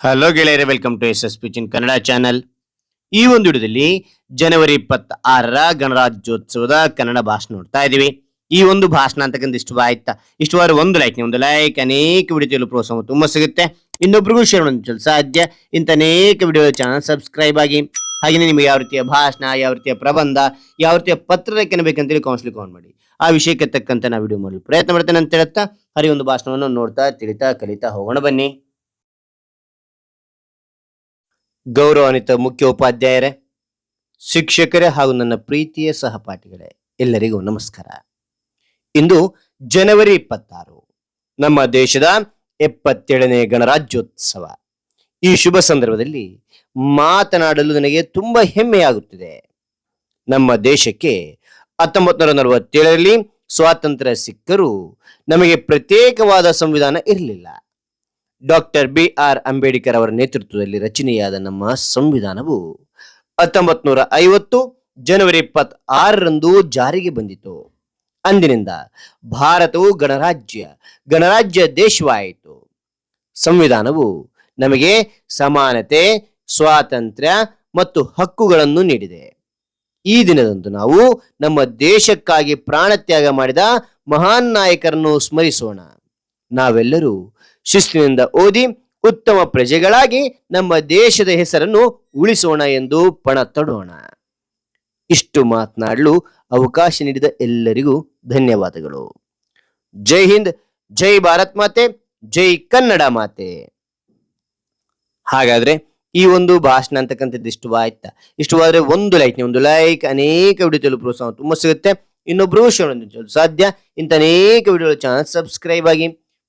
Hello ಗೆಳೆಯರೇ welcome to S S ಪಿಚಿನ್ Kannada channel ಈ ಒಂದು ವಿಡಿಯೋದಲ್ಲಿ ಜನವರಿ ಇಪ್ಪತ್ತ ಆರರ ಗಣರಾಜ್ಯೋತ್ಸವದ ಕನ್ನಡ ಭಾಷಣ ನೋಡ್ತಾ ಇದೀವಿ ಈ ಒಂದು ಭಾಷಣ ಅಂತಕ್ಕಂಥ ಇಷ್ಟು ಆಯ್ತಾ ಇಷ್ಟವಾದ ಒಂದು ಲೈಕ್ ಒಂದು ಲೈಕ್ ಅನೇಕ ವಿಡಿಯೋ ಪ್ರೋತ್ಸಾಹ ತುಂಬ ಸಿಗುತ್ತೆ. ಇನ್ನೊಬ್ರಿಗೂ ಶೇರ್ ಮಾಡೋದು ಸಾಧ್ಯ. ಇಂಥ ಅನೇಕ ವಿಡಿಯೋ ಚಾನಲ್ ಸಬ್ಸ್ಕ್ರೈಬ್ ಆಗಿ ಹಾಗೆಯೇ ನಿಮಗೆ ಯಾವ ರೀತಿಯ ಭಾಷಣ, ಯಾವ ರೀತಿಯ ಪ್ರಬಂಧ, ಯಾವ ರೀತಿಯ ಪತ್ರ ಲೇಖನ ಬೇಕಂತೇಳಿ ಕೌನ್ಸಿಲಿಂಗ್ ಕಾನ್ ಮಾಡಿ. ಆ ವಿಷಯಕ್ಕೆ ತಕ್ಕಂತೆ ನಾವು ವಿಡಿಯೋ ಮಾಡಲು ಪ್ರಯತ್ನ ಮಾಡ್ತೇನೆ ಅಂತ ಹೇಳುತ್ತಾ ಹರಿ ಒಂದು ಭಾಷಣವನ್ನು ನೋಡ್ತಾ, ತಿಳಿತಾ, ಕಲಿತಾ ಹೋಗೋಣ ಬನ್ನಿ. ಗೌರವಾನ್ವಿತ ಮುಖ್ಯ ಉಪಾಧ್ಯಾಯರೇ ಶಿಕ್ಷಕರೇ ಹಾಗೂ ನನ್ನ ಪ್ರೀತಿಯ ಸಹಪಾಠಿಗಳೇ, ಎಲ್ಲರಿಗೂ ನಮಸ್ಕಾರ. ಇಂದು ಜನವರಿ ಇಪ್ಪತ್ತಾರು, ನಮ್ಮ ದೇಶದ ಎಪ್ಪತ್ತೇಳನೇ ಗಣರಾಜ್ಯೋತ್ಸವ. ಈ ಶುಭ ಸಂದರ್ಭದಲ್ಲಿ ಮಾತನಾಡಲು ನನಗೆ ತುಂಬಾ ಹೆಮ್ಮೆಯಾಗುತ್ತಿದೆ. ನಮ್ಮ ದೇಶಕ್ಕೆ ಹತ್ತೊಂಬತ್ತು ನೂರ ನಲವತ್ತೇಳರಲ್ಲಿ ಸ್ವಾತಂತ್ರ್ಯ ಸಿಕ್ಕರೂ ನಮಗೆ ಪ್ರತ್ಯೇಕವಾದ ಸಂವಿಧಾನ ಇರಲಿಲ್ಲ. ಡಾಕ್ಟರ್ ಬಿ ಆರ್ ಅಂಬೇಡ್ಕರ್ ಅವರ ನೇತೃತ್ವದಲ್ಲಿ ರಚನೆಯಾದ ನಮ್ಮ ಸಂವಿಧಾನವು ಹತ್ತೊಂಬತ್ ನೂರ ಐವತ್ತು ಜನವರಿ ಇಪ್ಪತ್ ಆರರಂದು ಜಾರಿಗೆ ಬಂದಿತು. ಅಂದಿನಿಂದ ಭಾರತವು ಗಣರಾಜ್ಯ ಗಣರಾಜ್ಯ ದೇಶವಾಯಿತು. ಸಂವಿಧಾನವು ನಮಗೆ ಸಮಾನತೆ, ಸ್ವಾತಂತ್ರ್ಯ ಮತ್ತು ಹಕ್ಕುಗಳನ್ನು ನೀಡಿದೆ. ಈ ದಿನದಂದು ನಾವು ನಮ್ಮ ದೇಶಕ್ಕಾಗಿ ಪ್ರಾಣತ್ಯಾಗ ಮಾಡಿದ ಮಹಾನ್ ನಾಯಕರನ್ನು ಸ್ಮರಿಸೋಣ. ನಾವೆಲ್ಲರೂ ಶಿಸ್ತಿನಿಂದ ಓದಿ ಉತ್ತಮ ಪ್ರಜೆಗಳಾಗಿ ನಮ್ಮ ದೇಶದ ಹೆಸರನ್ನು ಉಳಿಸೋಣ ಎಂದು ಪಣ ತೊಡೋಣ. ಇಷ್ಟು ಮಾತನಾಡಲು ಅವಕಾಶ ನೀಡಿದ ಎಲ್ಲರಿಗೂ ಧನ್ಯವಾದಗಳು. ಜೈ ಹಿಂದ್, ಜೈ ಭಾರತ್ ಮಾತೆ, ಜೈ ಕನ್ನಡ ಮಾತೆ. ಹಾಗಾದ್ರೆ ಈ ಒಂದು ಭಾಷಣ ಅಂತಕ್ಕಂಥದ್ದು ಇಷ್ಟವಾಯ್ತಾ? ಇಷ್ಟವಾದ್ರೆ ಒಂದು ಲೈಕ್ ಒಂದು ಲೈಕ್ ಅನೇಕ ವಿಡಿಯೋ ಪ್ರೋತ್ಸಾಹ ತುಂಬಾ ಸಿಗುತ್ತೆ. ಇನ್ನೊಬ್ರು ಸಾಧ್ಯ. ಇಂಥ ಅನೇಕ ವಿಡಿಯೋ ಚಾನಲ್ ಸಬ್ಸ್ಕ್ರೈಬ್ ಆಗಿ